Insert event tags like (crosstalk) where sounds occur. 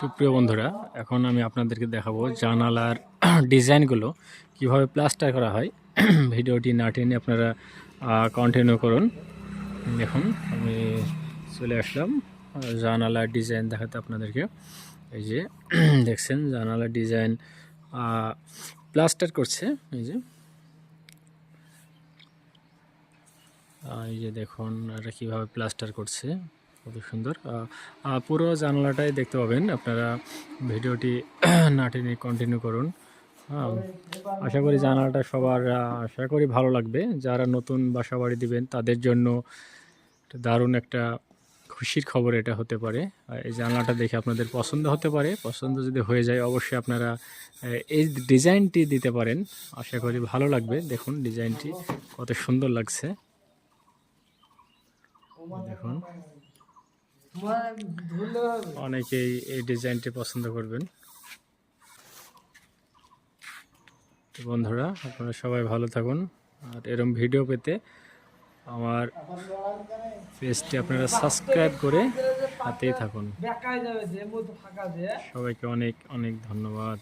সুপ্রিয় বন্ধুরা, এখন আমি আপনাদেরকে দেখাবো জানালার ডিজাইনগুলো, কীভাবে প্লাস্টার করা হয়। ভিডিওটি না টেনে আপনারা কন্টিনিউ করুন। দেখুন, আমি চলে আসলাম, জানালার ডিজাইন দেখাতে আপনাদেরকে। এই যে, দেখছেন, জানালার ডিজাইন প্লাস্টার করছে, এই যে। এই যে দেখুন, এটা কীভাবে প্লাস্টার করছে। কত সুন্দর। পুরো জানালাটাই দেখতে পাবেন। আপনারা ভিডিওটি (clears throat) না টেনে কন্টিনিউ করুন। আশা করি জানালাটা সবার আশা করি ভালো লাগবে। যারা নতুন বাসা বাড়ি দিবেন, তাদের জন্য দারুণ একটা খুশির খবর এটা হতে পারে। এই জানলাটা দেখে আপনাদের পছন্দ হতে পারে। পছন্দ যদি হয়ে যায়, অবশ্যই আপনারা এই ডিজাইনটি দিতে পারেন। আশা করি ভালো লাগবে। দেখুন ডিজাইনটি কত সুন্দর লাগছে। দেখুন। অনেকেই এই ডিজাইনটি পছন্দ করবেন। বন্ধুরা আপনারা সবাই ভালো থাকুন। আর এরম ভিডিও পেতে আমার পেজটি আপনারা সাবস্ক্রাইব করে হাতেই থাকুন। সবাইকে অনেক অনেক ধন্যবাদ।